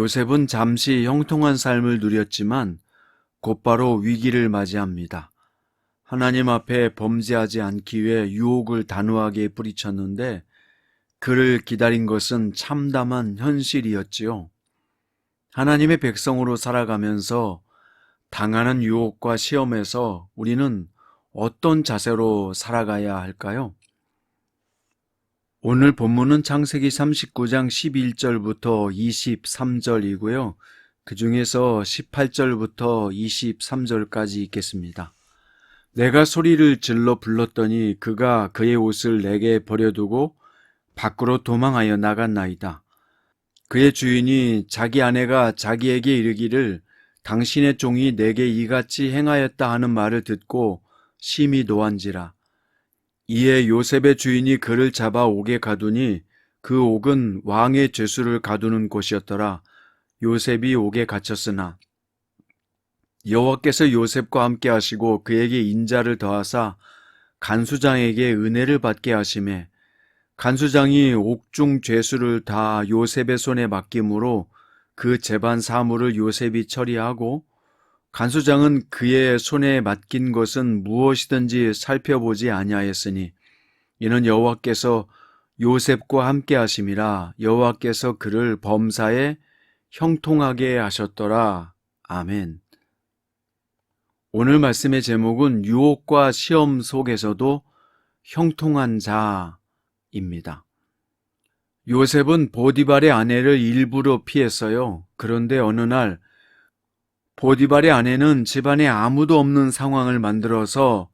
요셉은 잠시 형통한 삶을 누렸지만 곧바로 위기를 맞이합니다. 하나님 앞에 범죄하지 않기 위해 유혹을 단호하게 뿌리쳤는데 그를 기다린 것은 참담한 현실이었지요. 하나님의 백성으로 살아가면서 당하는 유혹과 시험에서 우리는 어떤 자세로 살아가야 할까요? 오늘 본문은 창세기 39장 11절부터 23절이고요. 그 중에서 18절부터 23절까지 있겠습니다. 내가 소리를 질러 불렀더니 그가 그의 옷을 내게 버려두고 밖으로 도망하여 나갔나이다. 그의 주인이 자기 아내가 자기에게 이르기를 당신의 종이 내게 이같이 행하였다 하는 말을 듣고 심히 노한지라. 이에 요셉의 주인이 그를 잡아 옥에 가두니 그 옥은 왕의 죄수를 가두는 곳이었더라. 요셉이 옥에 갇혔으나 여호와께서 요셉과 함께 하시고 그에게 인자를 더하사 간수장에게 은혜를 받게 하심에 간수장이 옥중 죄수를 다 요셉의 손에 맡김으로 그 재반 사물을 요셉이 처리하고 간수장은 그의 손에 맡긴 것은 무엇이든지 살펴보지 아니하였으니 이는 여호와께서 요셉과 함께 하심이라 여호와께서 그를 범사에 형통하게 하셨더라. 아멘. 오늘 말씀의 제목은 유혹과 시험 속에서도 형통한 자 입니다. 요셉은 보디발의 아내를 일부러 피했어요. 그런데 어느 날 보디발의 아내는 집안에 아무도 없는 상황을 만들어서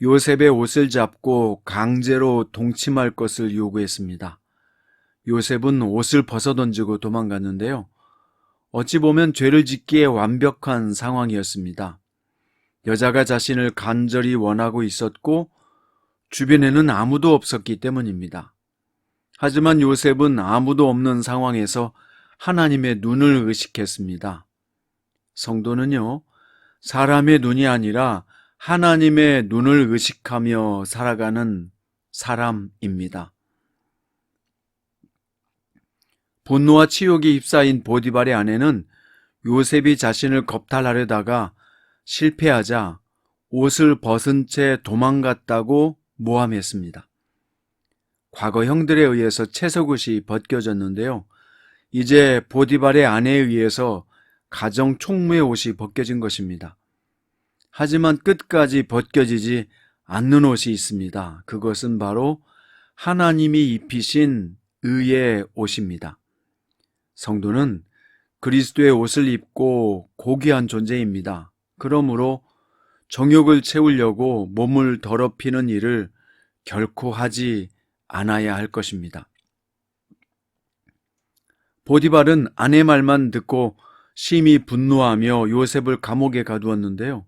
요셉의 옷을 잡고 강제로 동침할 것을 요구했습니다. 요셉은 옷을 벗어 던지고 도망갔는데요. 어찌 보면 죄를 짓기에 완벽한 상황이었습니다. 여자가 자신을 간절히 원하고 있었고 주변에는 아무도 없었기 때문입니다. 하지만 요셉은 아무도 없는 상황에서 하나님의 눈을 의식했습니다. 성도는요, 사람의 눈이 아니라 하나님의 눈을 의식하며 살아가는 사람입니다. 분노와 치욕에 휩싸인 보디발의 아내는 요셉이 자신을 겁탈하려다가 실패하자 옷을 벗은 채 도망갔다고 모함했습니다. 과거 형들에 의해서 채석옷이 벗겨졌는데요. 이제 보디발의 아내에 의해서 가정 총무의 옷이 벗겨진 것입니다. 하지만 끝까지 벗겨지지 않는 옷이 있습니다. 그것은 바로 하나님이 입히신 의의 옷입니다. 성도는 그리스도의 옷을 입고 고귀한 존재입니다. 그러므로 정욕을 채우려고 몸을 더럽히는 일을 결코 하지 않아야 할 것입니다. 보디발은 아내 말만 듣고 심히 분노하며 요셉을 감옥에 가두었는데요.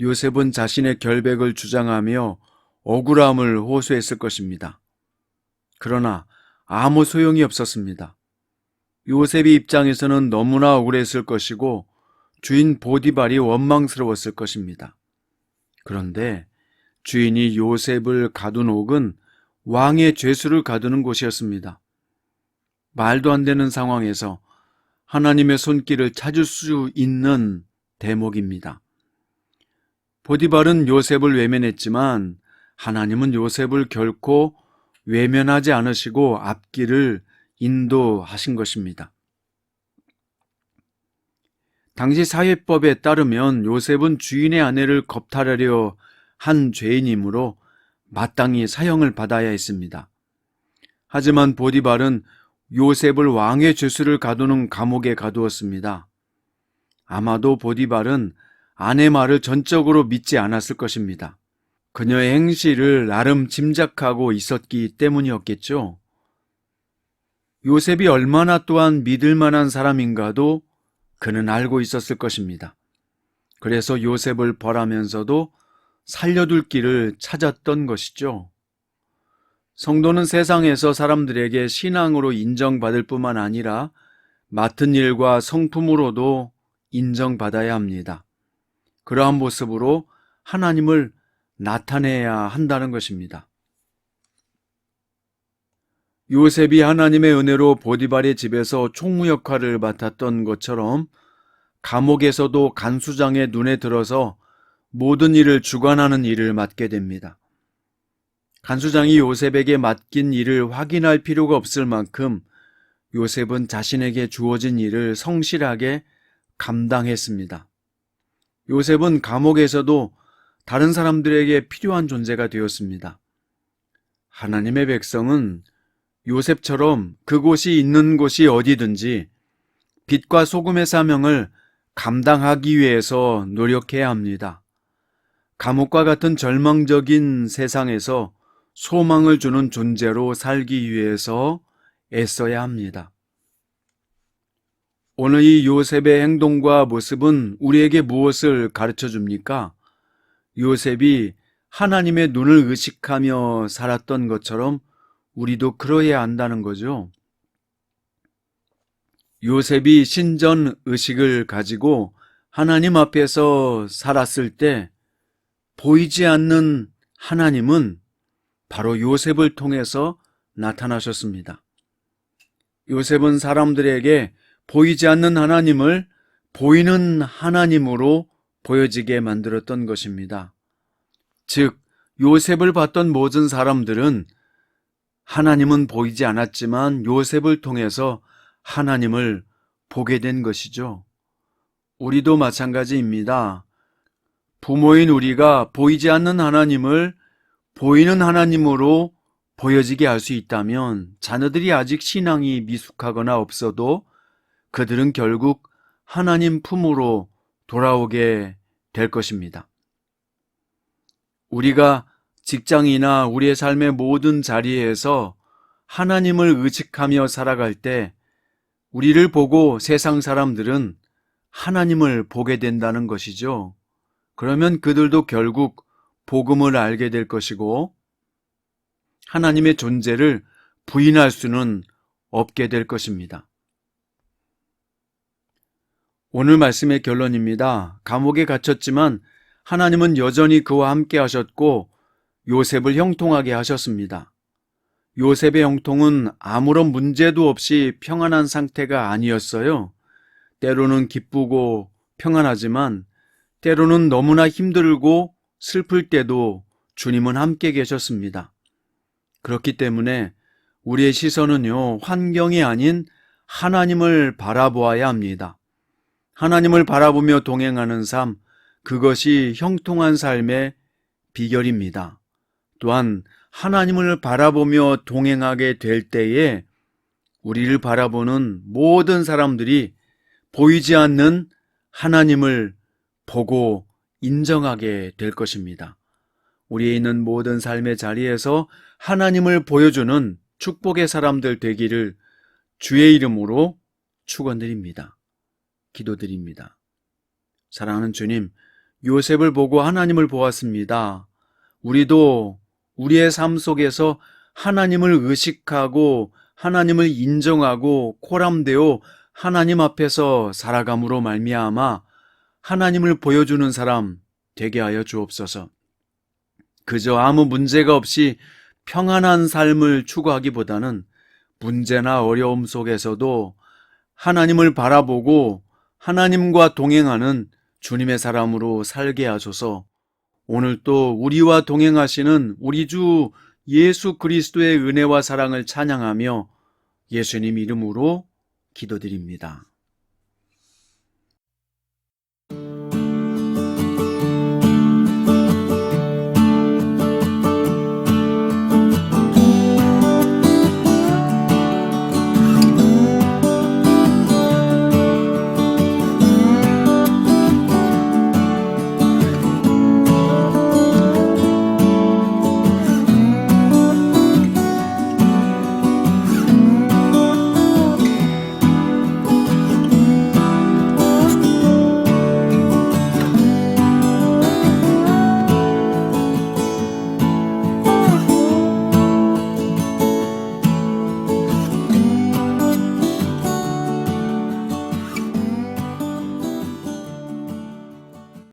요셉은 자신의 결백을 주장하며 억울함을 호소했을 것입니다. 그러나 아무 소용이 없었습니다. 요셉의 입장에서는 너무나 억울했을 것이고 주인 보디발이 원망스러웠을 것입니다. 그런데 주인이 요셉을 가둔 옥은 왕의 죄수를 가두는 곳이었습니다. 말도 안 되는 상황에서 하나님의 손길을 찾을 수 있는 대목입니다. 보디발은 요셉을 외면했지만 하나님은 요셉을 결코 외면하지 않으시고 앞길을 인도하신 것입니다. 당시 사회법에 따르면 요셉은 주인의 아내를 겁탈하려 한 죄인이므로 마땅히 사형을 받아야 했습니다. 하지만 보디발은 요셉을 왕의 죄수를 가두는 감옥에 가두었습니다. 아마도 보디발은 아내 말을 전적으로 믿지 않았을 것입니다. 그녀의 행실을 나름 짐작하고 있었기 때문이었겠죠. 요셉이 얼마나 또한 믿을 만한 사람인가도 그는 알고 있었을 것입니다. 그래서 요셉을 벌하면서도 살려둘 길을 찾았던 것이죠. 성도는 세상에서 사람들에게 신앙으로 인정받을 뿐만 아니라 맡은 일과 성품으로도 인정받아야 합니다. 그러한 모습으로 하나님을 나타내야 한다는 것입니다. 요셉이 하나님의 은혜로 보디발의 집에서 총무 역할을 맡았던 것처럼 감옥에서도 간수장의 눈에 들어서 모든 일을 주관하는 일을 맡게 됩니다. 간수장이 요셉에게 맡긴 일을 확인할 필요가 없을 만큼 요셉은 자신에게 주어진 일을 성실하게 감당했습니다. 요셉은 감옥에서도 다른 사람들에게 필요한 존재가 되었습니다. 하나님의 백성은 요셉처럼 그곳이 있는 곳이 어디든지 빛과 소금의 사명을 감당하기 위해서 노력해야 합니다. 감옥과 같은 절망적인 세상에서 소망을 주는 존재로 살기 위해서 애써야 합니다. 오늘 이 요셉의 행동과 모습은 우리에게 무엇을 가르쳐 줍니까? 요셉이 하나님의 눈을 의식하며 살았던 것처럼 우리도 그러해야 한다는 거죠. 요셉이 신전 의식을 가지고 하나님 앞에서 살았을 때 보이지 않는 하나님은 바로 요셉을 통해서 나타나셨습니다. 요셉은 사람들에게 보이지 않는 하나님을 보이는 하나님으로 보여지게 만들었던 것입니다. 즉, 요셉을 봤던 모든 사람들은 하나님은 보이지 않았지만 요셉을 통해서 하나님을 보게 된 것이죠. 우리도 마찬가지입니다. 부모인 우리가 보이지 않는 하나님을 보이는 하나님으로 보여지게 할 수 있다면 자녀들이 아직 신앙이 미숙하거나 없어도 그들은 결국 하나님 품으로 돌아오게 될 것입니다. 우리가 직장이나 우리의 삶의 모든 자리에서 하나님을 의식하며 살아갈 때 우리를 보고 세상 사람들은 하나님을 보게 된다는 것이죠. 그러면 그들도 결국 복음을 알게 될 것이고 하나님의 존재를 부인할 수는 없게 될 것입니다. 오늘 말씀의 결론입니다. 감옥에 갇혔지만 하나님은 여전히 그와 함께 하셨고 요셉을 형통하게 하셨습니다. 요셉의 형통은 아무런 문제도 없이 평안한 상태가 아니었어요. 때로는 기쁘고 평안하지만 때로는 너무나 힘들고 슬플 때도 주님은 함께 계셨습니다. 그렇기 때문에 우리의 시선은요, 환경이 아닌 하나님을 바라보아야 합니다. 하나님을 바라보며 동행하는 삶, 그것이 형통한 삶의 비결입니다. 또한 하나님을 바라보며 동행하게 될 때에 우리를 바라보는 모든 사람들이 보이지 않는 하나님을 보고 인정하게 될 것입니다. 우리에 있는 모든 삶의 자리에서 하나님을 보여주는 축복의 사람들 되기를 주의 이름으로 축원드립니다. 기도드립니다. 사랑하는 주님, 요셉을 보고 하나님을 보았습니다. 우리도 우리의 삶 속에서 하나님을 의식하고 하나님을 인정하고 코람되어 하나님 앞에서 살아감으로 말미암아 하나님을 보여주는 사람 되게 하여 주옵소서. 그저 아무 문제가 없이 평안한 삶을 추구하기보다는 문제나 어려움 속에서도 하나님을 바라보고 하나님과 동행하는 주님의 사람으로 살게 하소서 오늘 또 우리와 동행하시는 우리 주 예수 그리스도의 은혜와 사랑을 찬양하며 예수님 이름으로 기도드립니다.